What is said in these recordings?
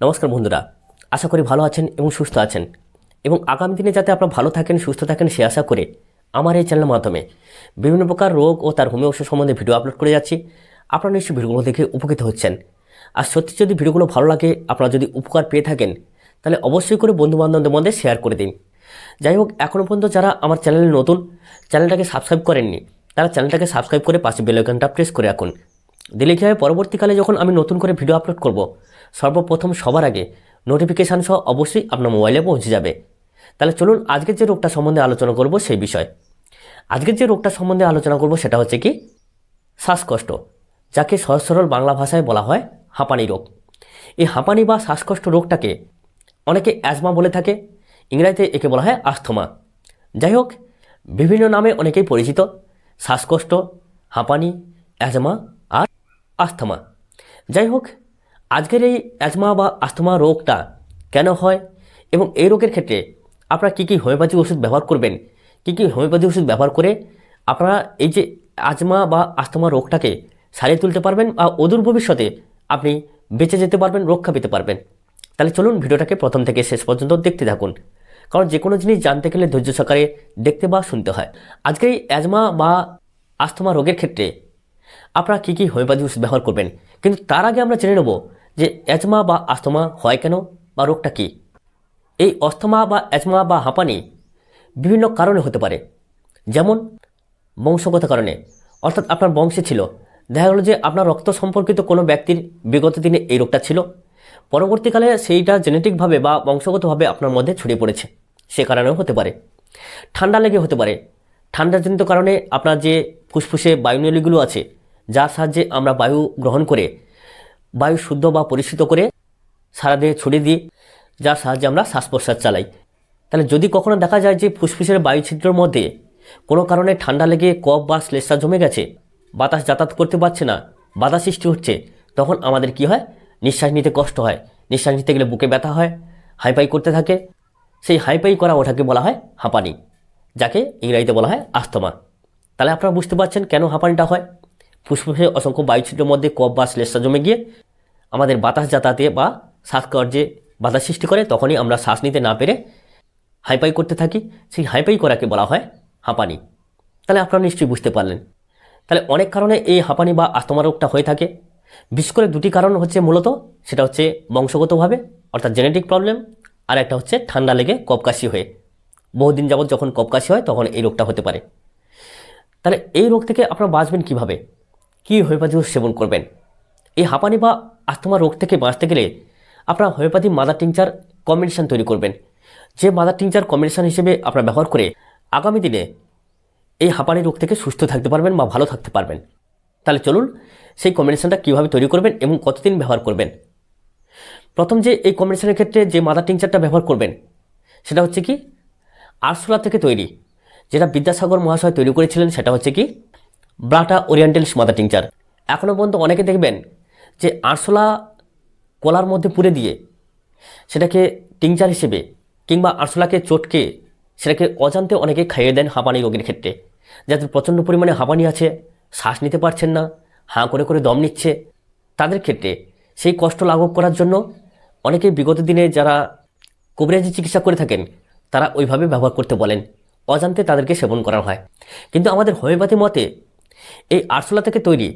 নমস্কার বন্ধুরা, আশা করি ভালো আছেন এবং সুস্থ আছেন। এবং আগামী দিনে যাতে আপনারা ভালো থাকেন, সুস্থ থাকেন, সে আশা করে আমার এই চ্যানেলের মাধ্যমে বিভিন্ন প্রকার রোগ ও তার হোমিও ওষুধ সম্বন্ধে ভিডিও আপলোড করে যাচ্ছি। আপনারা নিশ্চয়ই ভিডিওগুলো দেখে উপকৃত হচ্ছেন। আর সত্যি যদি ভিডিওগুলো ভালো লাগে, আপনারা যদি উপকার পেয়ে থাকেন, তাহলে অবশ্যই করে বন্ধুবান্ধবদের মধ্যে শেয়ার করে দিন। যাই হোক এখনও পর্যন্ত যারা আমার চ্যানেলে নতুন, চ্যানেলটাকে সাবস্ক্রাইব করেননি, তারা চ্যানেলটাকে সাবস্ক্রাইব করে পাশে বেলাইকনটা প্রেস করে রাখুন। দিলে কী হবে পরবর্তীকালে যখন আমি নতুন করে ভিডিও আপলোড করব সর্বপ্রথম সবার আগে নোটিফিকেশান সহ অবশ্যই আপনার মোবাইলে পৌঁছে যাবে। তাহলে চলুন আজকের যে রোগটা সম্বন্ধে আলোচনা করব সেই বিষয়। আজকের যে রোগটা সম্বন্ধে আলোচনা করব সেটা হচ্ছে কি? শ্বাসকষ্ট, যাকে সহজ সরল বাংলা ভাষায় বলা হয় হাঁপানি রোগ। এই হাঁপানি বা শ্বাসকষ্ট রোগটাকে অনেকে অ্যাজমা বলে থাকে, ইংরাজিতে একে বলা হয় আস্থমা যাই হোক, বিভিন্ন নামে অনেকেই পরিচিত, শ্বাসকষ্ট, হাঁপানি অ্যাজমা আর আস্থমা যাই হোক আজকের এই অ্যাজমা বা আস্থমা রোগটা কেন হয় এবং এই রোগের ক্ষেত্রে আপনারা কী কী হোমিওপ্যাথি ওষুধ ব্যবহার করবেন? কী কী হোমিওপ্যাথি ওষুধ ব্যবহার করে আপনারা এই যে আজমা বা আস্থমা রোগটাকে সারিয়ে তুলতে পারবেন বা অদূর ভবিষ্যতে আপনি বেঁচে যেতে পারবেন, রক্ষা পেতে পারবেন। তাহলে চলুন ভিডিওটাকে প্রথম থেকে শেষ পর্যন্ত দেখতে থাকুন। কারণ যে কোনো জিনিস জানতে গেলে ধৈর্য সহকারে দেখতে বা শুনতে হয়। আজকে এই অ্যাজমা বা আস্থমা রোগের ক্ষেত্রে আপনারা কী কী হোমিওপ্যাথি ওষুধ ব্যবহার করবেন? কিন্তু তার আগে আমরা জেনে নেব যে অ্যাজমা বা আস্থমা হয় কেন বা রোগটা কী? এই অস্থমা বা অ্যাজমা বা হাঁপানি বিভিন্ন কারণে হতে পারে। যেমন বংশগত কারণে। অর্থাৎ আপনার বংশে ছিল। দেখা গেল যে আপনার রক্ত সম্পর্কিত কোনো ব্যক্তির বিগত দিনে এই রোগটা ছিল। পরবর্তীকালে সেইটা জেনেটিকভাবে বা বংশগতভাবে আপনার মধ্যে ছড়িয়ে পড়েছে। সে কারণেও হতে পারে। ঠান্ডা লেগে হতে পারে। ঠান্ডাজনিত কারণে আপনার যে ফুসফুসে বায়ুনলীগুলো আছে, যার সাহায্যে আমরা বায়ু গ্রহণ করে বায়ু শুদ্ধ বা পরিষ্কৃত করে সারা দেহে ছড়িয়ে দিই, যার সাহায্যে আমরা শ্বাস প্রশ্বাস চালাই। তাহলে যদি কখনো দেখা যায় যে ফুসফুসের বায়ু মধ্যে কোনো কারণে ঠান্ডা লেগে কফ বা শ্লেষা জমে গেছে, বাতাস যাতায়াত করতে পারছে না, বাধা সৃষ্টি হচ্ছে, তখন আমাদের কি হয়? নিঃশ্বাস নিতে কষ্ট হয়। নিঃশ্বাস নিতে গেলে বুকে ব্যথা হয়, হাইপাই করতে থাকে। সেই হাইপাই করা ওঠাকে বলা হয় হাঁপানি, যাকে ইংরাজিতে বলা হয় আস্তমা তাহলে আপনারা বুঝতে পারছেন কেন হাঁপানিটা হয়? ফুসফুসে অসংখ্য বায়ুছিদ্রের মধ্যে কফ বা শ্লেষা জমে গিয়ে আমাদের বাতাস যাতায়াতে বা শ্বাসকর্যে বাধা সৃষ্টি করে, তখনই আমরা শ্বাস নিতে না পেরে হাইপাই করতে থাকি। সেই হাইপাই করাকে বলা হয় হাঁপানি। তাহলে আপনারা নিশ্চয়ই বুঝতে পারলেন। তাহলে অনেক কারণে এই হাঁপানি বা আস্তমা রোগটা হয়ে থাকে। বিশেষ করে দুটি কারণ হচ্ছে মূলত, সেটা হচ্ছে বংশগতভাবে, অর্থাৎ জেনেটিক প্রবলেম আর একটা হচ্ছে ঠান্ডা লেগে কপকাশি হয়ে। বহুদিন যাবৎ যখন কপকাশি হয়, তখন এই রোগটা হতে পারে। তাহলে এই রোগ থেকে আপনারা বাঁচবেন কীভাবে? কী হোমিওপ্যাথি সেবন করবেন? এই হাঁপানি বা আস্তমা রোগ থেকে বাঁচতে গেলে আপনারা হোমিওপ্যাথি মাদার টিংচার কম্বিনেশান তৈরি করবেন। যে মাদার টিংচার কম্বিনেশান হিসেবে আপনারা ব্যবহার করে আগামী দিনে এই হাঁপানি রোগ থেকে সুস্থ থাকতে পারবেন বা ভালো থাকতে পারবেন। তাহলে চলুন সেই কম্বিনেশানটা কীভাবে তৈরি করবেন এবং কতদিন ব্যবহার করবেন। প্রথম যে এই কম্বিনেশনের ক্ষেত্রে যে মাদার টিংচারটা ব্যবহার করবেন, সেটা হচ্ছে কি আরশোলা থেকে তৈরি, যেটা বিদ্যাসাগর মহাশয় তৈরি করেছিলেন, সেটা হচ্ছে কি ব্রাটা ওরিয়েন্টালস মাদার টিংচার এখনও পর্যন্ত অনেকে দেখবেন যে আরশোলা কলার মধ্যে পুরে দিয়ে সেটাকে টিংচার হিসেবে কিংবা আরশোলাকে চটকে সেটাকে অজান্তে অনেকে খাইয়ে দেন হাঁপানি রোগের ক্ষেত্রে। যাদের প্রচণ্ড পরিমাণে হাঁপানি আছে, শ্বাস নিতে পারছেন না, হাঁ করে করে দম নিচ্ছে, তাদের ক্ষেত্রে সেই কষ্ট লাঘব করার জন্য অনেকে বিগত দিনে যারা কবিরাজি চিকিৎসা করে থাকেন, তারা ওইভাবে ব্যবহার করতে বলেন। অজান্তে তাদেরকে সেবন করা হয়। কিন্তু আমাদের হোমিওপ্যাথি মতে, এই আরশোলা থেকে তৈরি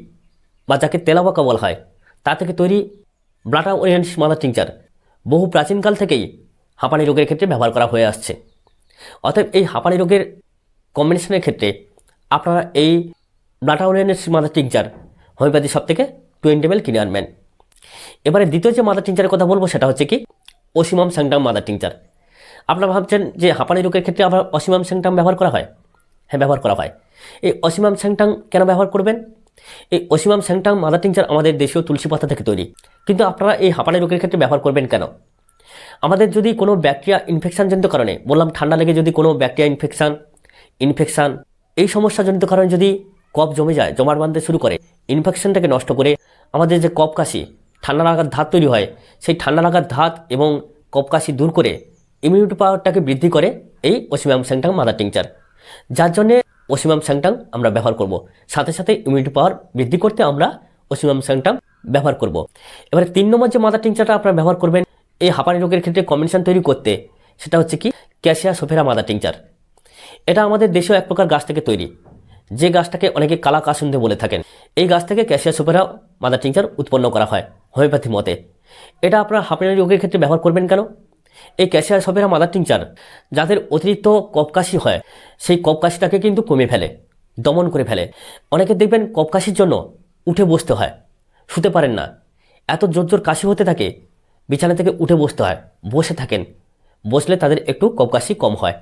বা যাকে তেলাবাকা বলা হয় তা থেকে তৈরি ব্লাটা ওরিয়েন্টস মাদার টিংচার বহু প্রাচীনকাল থেকেই হাঁপানি রোগের ক্ষেত্রে ব্যবহার করা হয়ে আসছে। অতএব এই হাঁপানি রোগের কম্বিনেশনের ক্ষেত্রে আপনারা এই ব্লাটা ওরিয়েন্টস মাদার টিংচার হোমিওপ্যাথি সব থেকে টোয়েন্টি এম কিনে আনবেন। এবারে দ্বিতীয় যে মাদার টিংচারের কথা বলব সেটা হচ্ছে কি? অসীমাম স্যাংটাম মাদার টিংচার। আপনারা ভাবছেন যে হাঁপানি রোগের ক্ষেত্রে আবার অসীমাম স্যাংটাম ব্যবহার করা হয়? হ্যাঁ ব্যবহার করা হয়। এই অসীমাম স্যাংটাং কেন ব্যবহার করবেন? এই অসীমাম স্যাংটাং মাদার টিংচার আমাদের দেশীয় তুলসী পাতা থেকে তৈরি। কিন্তু আপনারা এই হাঁপানি রোগের ক্ষেত্রে ব্যবহার করবেন কেন? আমাদের যদি কোনো ব্যাকটেরিয়া ইনফেকশনজনিত কারণে, বললাম ঠান্ডা লেগে যদি কোনো ব্যাকটেরিয়া ইনফেকশান ইনফেকশান, এই সমস্যাজনিত কারণে যদি কফ জমে যায়, জমাট বাঁধতে শুরু করে, ইনফেকশনটাকে নষ্ট করে আমাদের যে কফ কাশি, ঠান্ডা লাগার ধাত তৈরি হয়, সেই ঠান্ডা লাগার ধাত এবং কফ কাশি দূর করে ইমিউনিটি পাওয়ারটাকে বৃদ্ধি করে এই অসীমাম স্যাংটাং মাদার টিংচার যার জন্যে অসীমাম স্যাংটাং আমরা ব্যবহার করব। সাথে সাথে ইমিউনিটি পাওয়ার বৃদ্ধি করতে আমরা অসীমাম স্যাংটাং ব্যবহার করব। এবারে তিন নম্বর যে মাদার টিংচারটা আপনারা ব্যবহার করবেন, এই হাঁপানি রোগের ক্ষেত্রে কম্বিনেশন তৈরি করতে, সেটা হচ্ছে কি? ক্যাশিয়া সোফেরা মাদার টিংচার এটা আমাদের দেশেও এক প্রকার গাছ থেকে তৈরি। যে গাছটাকে অনেকে কালা কাসুন্দে বলে থাকেন, এই গাছ থেকে ক্যাশিয়া সোফেরা মাদার টিংচার উৎপন্ন করা হয় হোমিওপ্যাথি মতে। এটা আপনার হাঁপানি রোগের ক্ষেত্রে ব্যবহার করবেন কেন? এই ক্যাশিয়া সোফেরা মাদার টিংচার যাদের অতিরিক্ত কপকাশি হয়, সেই কপকাশিটাকে কিন্তু কমে ফেলে, দমন করে ফেলে। অনেকে দেখবেন কপকাশির জন্য উঠে বসতে হয়, শুতে পারেন না। এত জোর জোর কাশি হতে থাকে, বিছানা থেকে উঠে বসতে হয়, বসে থাকেন। বসলে তাদের একটু কপকাশি কম হয়।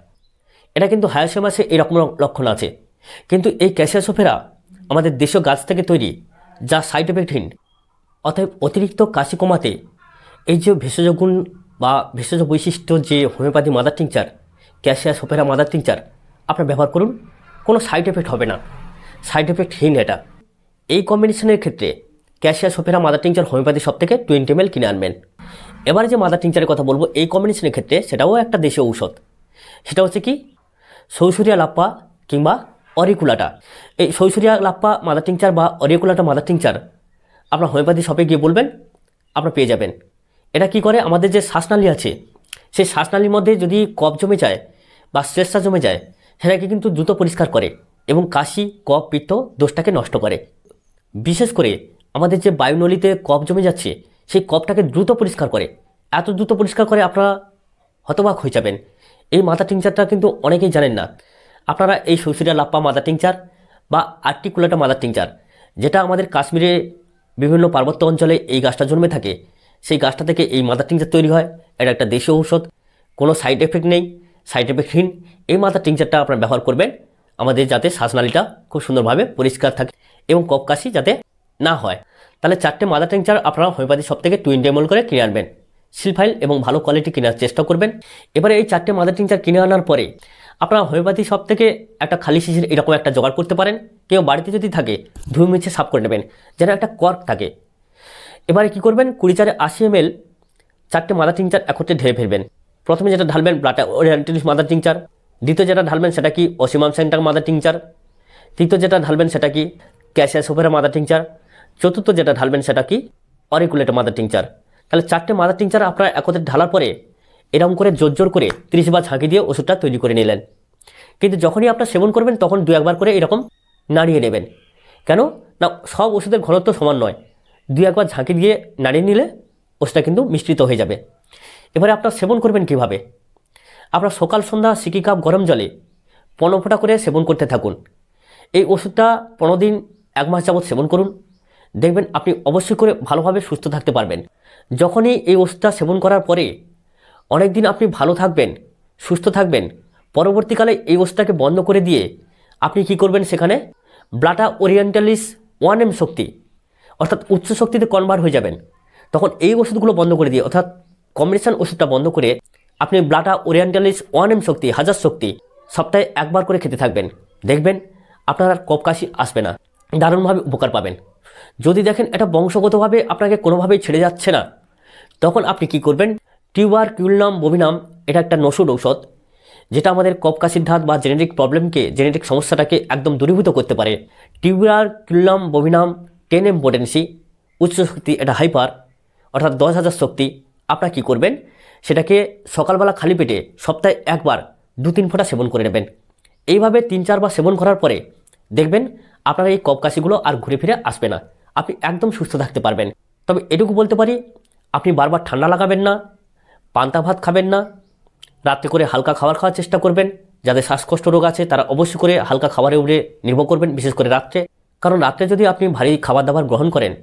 এটা কিন্তু হায়াসেমাসে এরকম লক্ষণ আছে। কিন্তু এই ক্যাসিয়াসোফেরা আমাদের দেশীয় গাছ থেকে তৈরি যা সাইড এফেক্টহীন অতএব অতিরিক্ত কাশি কমাতে এই যে ভেষজ গুণ বা ভেষজ বৈশিষ্ট্য যে হোমিওপ্যাথি মাদার টিংচার ক্যাসিয়াসোফেরা মাদার টিংচার আপনার ব্যবহার করুন। কোনো সাইড এফেক্ট হবে না। সাইড এফেক্টহীন এটা। এই কম্বিনেশনের ক্ষেত্রে ক্যাশিয়া সোফেরা মাদার টিংচার হোমিওপ্যাথি সব থেকে টোয়েন্টি এম কিনে আনবেন। এবারে যে মাদার টিংচারের কথা বলব, এই কম্বিনেশনের ক্ষেত্রে সেটাও একটা দেশীয় ঔষধ। সেটা হচ্ছে কি? সৌসুরিয়া লাপ্পা কিংবা অরিকুলাটা। এই সৌসুরিয়া লাপ্পা মাদার টিংচার বা অরিকুলাটা মাদার টিংচার আপনার হোমিওপ্যাথি শপে গিয়ে বলবেন, আপনার পেয়ে যাবেন। এটা কি করে? আমাদের যে শ্বাসনালী আছে, সেই শ্বাসনালীর মধ্যে যদি কফ জমে যায় বা স্ট্রেসটা জমে যায়, সেটাকে কিন্তু দ্রুত পরিষ্কার করে এবং কাশি, কফ, পিত্ত দোষটাকে নষ্ট করে। বিশেষ করে আমাদের যে বায়ুনলীতে কফ জমে যাচ্ছে, সেই কফটাকে দ্রুত পরিষ্কার করে। এত দ্রুত পরিষ্কার করে আপনারা হতবাক হয়ে যাবেন। এই মাথা টিংচারটা কিন্তু অনেকেই জানেন না। আপনারা এই শৈশিরা লাপ্পা মাদা টিংচার বা আর্টিকুলাটা মাদার টিংচার, যেটা আমাদের কাশ্মীরে বিভিন্ন পার্বত্য অঞ্চলে এই গাছটা জন্মে থাকে সেই গাছটা থেকে এই মাদার টিংচার তৈরি হয়। এটা একটা দেশীয় ঔষধ। কোনো সাইড এফেক্ট নেই সাইড এফেক্টহীন এই মাদার টিংচারটা আপনারা ব্যবহার করবেন। আমাদের যাতে শ্বাসনালীটা খুব সুন্দরভাবে পরিষ্কার থাকে এবং কপকাশি যাতে না হয়। তাহলে চারটে মাদার টিংচার আপনারা হোমিওপ্যাথি সব থেকে টুইন্টি এমল করে কিনে আনবেন। সিলফাইল এবং ভালো কোয়ালিটি কেনার চেষ্টা করবেন। এবারে এই চারটে মাদার টিংচার কিনে আনার পরে আপনারা হোমিওপ্যাথি সব থেকে একটা খালি শিশির এরকম একটা জোগাড় করতে পারেন। কেউ বাড়িতে যদি থাকে, ধুয়ে মিছে সাফ করে নেবেন। যেন একটা কর্ক থাকে। এবারে কি করবেন? কুড়ি চারে আশি এম এল চারটে মাদার টিংচার একত্রে ঢেলে ফেলবেন। প্রথমে যেটা ঢালবেন ব্লাটা ওরিয়েন্টালিস মাদার টিংচার দ্বিতীয় যেটা ঢালবেন, সেটা কি অসীমাম সেন্টার মাদার টিংচার তৃতীয় যেটা ঢালবেন, সেটা কি ক্যাশিয়া সোফেরা মাদার টিংচার চতুর্থ যেটা ঢালবেন, সেটা কি অরিকুলেটার মাদার টিংচার তাহলে চারটে মাদার টিংচার আপনারা একত্রে ঢালার পরে এরকম করে জোর জোর করে তিরিশ বার ঝাঁকি দিয়ে ওষুধটা তৈরি করে নিলেন। কিন্তু যখনই আপনার সেবন করবেন, তখন দু একবার করে এরকম নাড়িয়ে নেবেন। কেন? না, সব ওষুধের ঘনত্ব সমান নয়। দু একবার ঝাঁকি দিয়ে নাড়িয়ে নিলে ওষুধটা কিন্তু মিশ্রিত হয়ে যাবে। এবারে আপনার সেবন করবেন কীভাবে? আপনার সকাল, সন্ধ্যা, সিকি কাপ গরম জলে পনেরো ফোঁটা করে সেবন করতে থাকুন। এই ওষুধটা পনেরো দিন, এক মাস যাবৎ সেবন করুন। দেখবেন আপনি অবশ্যই করে ভালোভাবে সুস্থ থাকতে পারবেন। যখনই এই ওষুধটা সেবন করার পরে অনেক দিন আপনি ভালো থাকবেন, সুস্থ থাকবেন, পরবর্তীকালে এই ওষুধটাকে বন্ধ করে দিয়ে আপনি কি করবেন সেখানে? ব্লাটা ওরিয়েন্টালিস ওয়ান এম শক্তি অর্থাৎ উচ্চ শক্তিতে কনভার্ট হয়ে যাবেন। তখন এই ওষুধগুলো বন্ধ করে দিয়ে, অর্থাৎ কম্বিনেশন ওষুধটা বন্ধ করে আপনি ব্লাটা, ওরিয়েন্টালিস, ওয়ান এম শক্তি, হাজার শক্তি সপ্তাহে একবার করে খেতে থাকবেন। দেখবেন আপনার আর কপকাশি আসবে না। দারুণভাবে উপকার পাবেন। যদি দেখেন এটা বংশগতভাবে আপনাকে কোনোভাবেই ছেড়ে যাচ্ছে না, তখন আপনি কি করবেন? টিউবার, কিউলনাম, বভিনাম, এটা একটা নসুর ঔষধ, যেটা আমাদের কপকাশির ধাত বা জেনেটিক প্রবলেমকে জেনেটিক সমস্যাটাকে একদম দূরীভূত করতে পারে। টিউবার, কিউলনাম, বভিনাম টেন এম পোটেন্সি উচ্চ শক্তি এটা হাইপার অর্থাৎ দশ হাজার শক্তি, আপনারা কী করবেন? সেটাকে সকালবেলা খালি পেটে সপ্তাহে একবার দু তিন ফোঁটা সেবন করে নেবেন। এইভাবে তিন চারবার সেবন করার পরে দেখবেন আপনার এই কপকাশিগুলো আর ঘুরে ফিরে আসবে না। আপনি একদম সুস্থ থাকতে পারবেন। তবে এটুকু বলতে পারি, আপনি বারবার ঠান্ডা লাগাবেন না, পান্তা ভাত খাবেন না, রাত্রে করে হালকা খাবার খাওয়ার চেষ্টা করবেন। যাদের শ্বাসকষ্ট রোগ আছে, তারা অবশ্যই করে হালকা খাবারের উপরে নির্ভর করবেন, বিশেষ করে রাত্রে। কারণ রাত্রে যদি আপনি ভারী খাবার দাবার গ্রহণ করেন,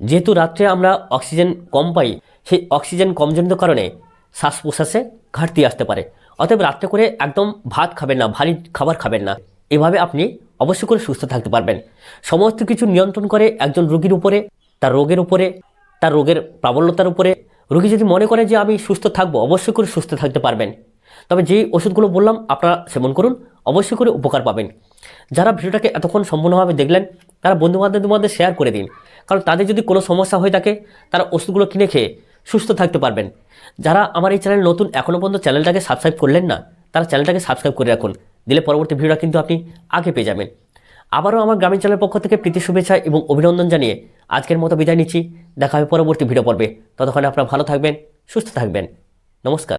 যেহেতু রাত্রে আমরা অক্সিজেন কম পাই, সেই অক্সিজেন কমজনিত কারণে শ্বাস প্রশ্বাসে ঘাটতি আসতে পারে। অতএব রাত্রে করে একদম ভাত খাবেন না, ভারী খাবার খাবেন না। এভাবে আপনি অবশ্যই করে সুস্থ থাকতে পারবেন। সমস্ত কিছু নিয়ন্ত্রণ করে একজন রোগীর উপরে, তার রোগের উপরে, তার রোগের প্রাবল্যতার উপরে, রোগী যদি মনে করে যে আমি সুস্থ থাকব, অবশ্যই করে সুস্থ থাকতে পারবেন। তবে যেই ওষুধগুলো বললাম, আপনারা সেবন করুন, অবশ্যই করে উপকার পাবেন। যারা ভিডিওটাকে এতক্ষণ সম্পূর্ণভাবে দেখলেন, তারা বন্ধুবান্ধবদের মধ্যে শেয়ার করে দিন। কারণ তাদের যদি কোনো সমস্যা হয়ে থাকে, তারা ওষুধগুলো কিনে খেয়ে সুস্থ থাকতে পারবেন। যারা আমার এই চ্যানেল নতুন এখনও পর্যন্ত চ্যানেলটাকে সাবস্ক্রাইব করলেন না, তারা চ্যানেলটাকে সাবস্ক্রাইব করে রাখুন। দিলে পরবর্তী ভিডিওটা কিন্তু আপনি আগে পেয়ে যাবেন। আবারও আমার গ্রামীণ চ্যানেলের পক্ষ থেকে প্রীতি শুভেচ্ছা এবং অভিনন্দন জানিয়ে আজকের মতো বিদায় নিচ্ছি। দেখা হবে পরবর্তী ভিডিও পর্বে। ততক্ষণে আপনারা ভালো থাকবেন, সুস্থ থাকবেন। নমস্কার।